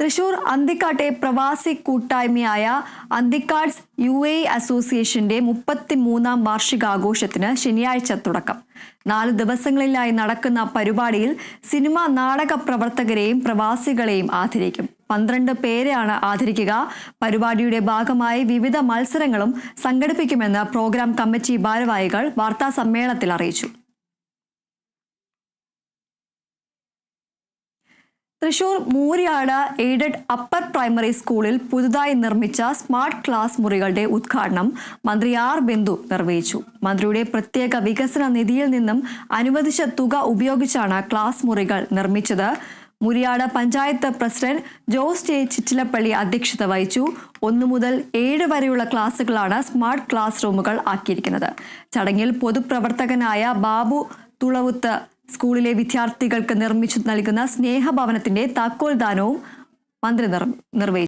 തൃശൂർ അന്തിക്കാട്ടെ പ്രവാസി കൂട്ടായ്മയായ അന്തിക്കാട്സ് U A അസോസിയേഷന്റെ മുപ്പത്തിമൂന്നാം വാർഷികാഘോഷത്തിന് ശനിയാഴ്ച തുടക്കം. നാല് ദിവസങ്ങളിലായി നടക്കുന്ന പരിപാടിയിൽ സിനിമ നാടക പ്രവർത്തകരെയും പ്രവാസികളെയും ആദരിക്കും. പന്ത്രണ്ട് പേരെയാണ് ആദരിക്കുക. പരിപാടിയുടെ ഭാഗമായി വിവിധ മത്സരങ്ങളും സംഘടിപ്പിക്കുമെന്ന് പ്രോഗ്രാം കമ്മിറ്റി ഭാരവാഹികൾ വാർത്താ സമ്മേളനത്തിൽ അറിയിച്ചു. Thrissur Muriyad aided upper primary സ്കൂളിൽ പുതുതായി നിർമ്മിച്ച സ്മാർട്ട് ക്ലാസ് മുറികളുടെ ഉദ്ഘാടനം മന്ത്രി ആർ ബിന്ദു നിർവഹിച്ചു. മന്ത്രിയുടെ പ്രത്യേക വികസന നിധിയിൽ നിന്നും അനുവദിച്ച തുക ഉപയോഗിച്ചാണ് ക്ലാസ് മുറികൾ നിർമ്മിച്ചത്. മുരിയാട് പഞ്ചായത്ത് പ്രസിഡന്റ് ജോസ് ജെ ചിറ്റിലപ്പള്ളി അധ്യക്ഷത വഹിച്ചു. ഒന്നു മുതൽ ഏഴ് വരെയുള്ള ക്ലാസുകളാണ് സ്മാർട്ട് ക്ലാസ് റൂമുകൾ ആക്കിയിരിക്കുന്നത്. ചടങ്ങിൽ പൊതുപ്രവർത്തകനായ ബാബു തുളവുത്ത് സ്കൂളിലെ വിദ്യാർത്ഥികൾക്ക് നിർമ്മിച്ചു നൽകുന്ന സ്നേഹഭവനത്തിന്റെ താക്കോൽദാനവും മന്ത്രി നിർവഹിച്ചു.